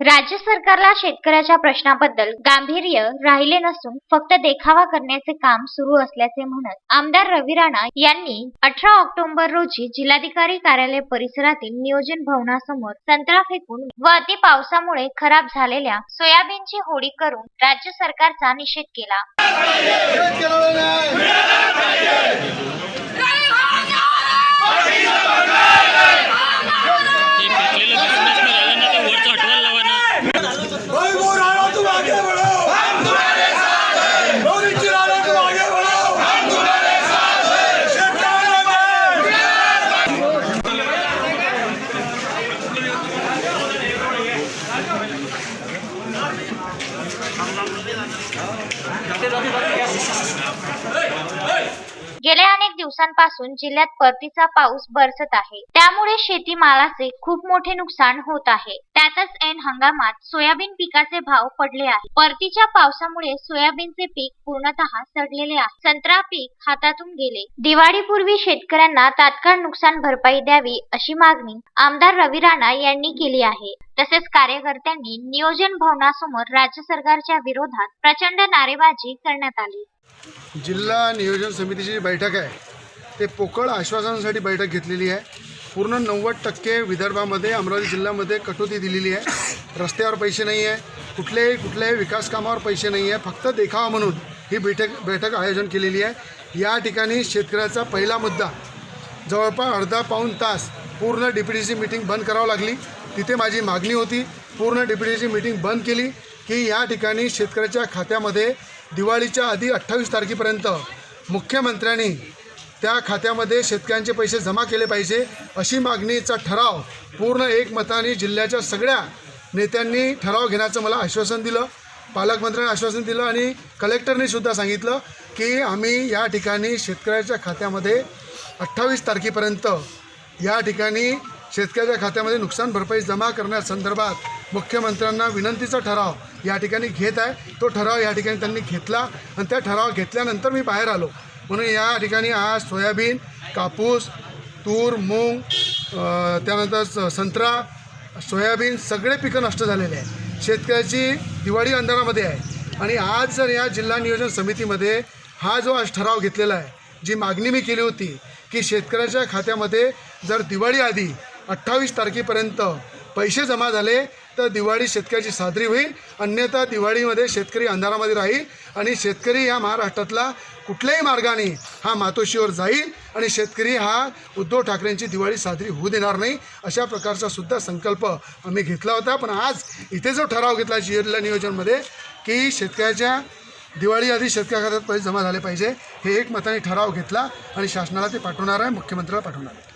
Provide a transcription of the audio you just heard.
राज्य सरकारला शेतकऱ्याच्या प्रश्नाबद्दल गांभीर्य राहिले नसून फक्त देखावा करण्याचे काम सुरू असल्याचे म्हणत आमदार रवी राणा यांनी अठरा ऑक्टोबर रोजी जिल्हाधिकारी कार्यालय परिसरातील नियोजन भवनासमोर संत्रा फेकून व अति पावसामुळे खराब झालेल्या सोयाबीनची होडी करून राज्य सरकारचा निषेध केला. गेल्या अनेक दिवसांपासून जिल्ह्यात परतीचा पाऊस बरसत आहे. त्यामुळे शेतीमालाचे खूप मोठे नुकसान होत आहे. त्यातच ऐन हंगामात सोयाबीन पिकाचे भाव पडले आहे परतीच्या पावसामुळे सोयाबीनचे पीक पूर्णतः सडलेले आहे. संत्रा पीक हातातून गेले. दिवाळीपूर्वी शेतकऱ्यांना तात्काळ नुकसान भरपाई द्यावी अशी मागणी आमदार रवी राणा यांनी केली आहे. तसेच कार्यकर्त्यांनी नियोजन भवनासमोर राज्य सरकारच्या विरोधात प्रचंड नारेबाजी करण्यात आली. जिल्हा नियोजन समितीची जी बैठक आहे ते पोकळ आश्वासनासाठी बैठक घेतलेली आहे. पूर्ण नव्वद टक्के विदर्भामध्ये अमरावती जिल्ह्यामध्ये कटोती दिलेली आहे. रस्त्यावर पैसे नाही आहे. कुठल्याही कुठल्याही विकास कामावर पैसे नाही आहे. फक्त देखावा म्हणून ही बैठक बैठक आयोजन केलेली आहे. या ठिकाणी शेतकऱ्याचा पहिला मुद्दा जवळपास अर्धा पाऊण तास पूर्ण डी पी टीची मीटिंग बंद करावं लागली. तिथे माझी मागणी होती. पूर्ण डी पी टीची मीटिंग बंद केली की या ठिकाणी शेतकऱ्याच्या खात्यामध्ये दिवाळीच्या आधी अठ्ठावीस तारखेपर्यंत मुख्यमंत्र्यांनी त्या खात्यामध्ये शेतकऱ्यांचे पैसे जमा केले पाहिजे अशी मागणीचा ठराव पूर्ण एकमताने जिल्ह्याच्या सगळ्या नेत्यांनी ठराव घेण्याचं मला आश्वासन दिलं. पालकमंत्र्यांनी आश्वासन दिलं आणि कलेक्टरने सुद्धा सांगितलं की आम्ही या ठिकाणी शेतकऱ्याच्या खात्यामध्ये अठ्ठावीस तारखेपर्यंत या ठिकाणी शेतकऱ्याच्या खात्यामध्ये नुकसान भरपाई जमा करण्यासंदर्भात मुख्यमंत्र्यांना विनंतीचा ठराव या ठिकाणी घेत आहे. तो ठराव या ठिकाणी त्यांनी घेतला आणि त्या ठराव घेतल्यानंतर मी बाहेर आलो. म्हणून या ठिकाणी आज सोयाबीन कापूस तूर मूग त्यानंतर स- संत्रा सोयाबीन सगळे पिकं नष्ट झालेले आहे शेतकऱ्याची दिवाळी अंधारामध्ये आहे. आणि आज जर या जिल्हा नियोजन समितीमध्ये हा जो आज ठराव घेतलेला आहे जी मागणी मी केली होती की शेतकऱ्याच्या खात्यामध्ये जर दिवाळी आधी अठ्ठावीस तारखेपर्यंत पैसे जमा झाले तर दिवाळी शेतकऱ्याची साजरी होईल. अन्यथा दिवाळीमध्ये शेतकरी अंधारामध्ये राहील आणि शेतकरी या महाराष्ट्रातला कुठल्याही मार्गाने हा मातोशीवर जाईल आणि शेतकरी हा उद्धव ठाकरेंची दिवाळी साजरी होऊ देणार नाही अशा प्रकारचा सुद्धा संकल्प आम्ही घेतला होता. पण आज इथे जो ठराव घेतला जिल्हा नियोजनमध्ये की शेतकऱ्याच्या दिवाळी आधी शेतकऱ्या खात्यात पैसे जमा झाले पाहिजे हे एक मताने ठराव घेतला आणि शासनाला ते पाठवणार आहे मुख्यमंत्र्याला पाठवणार आहे.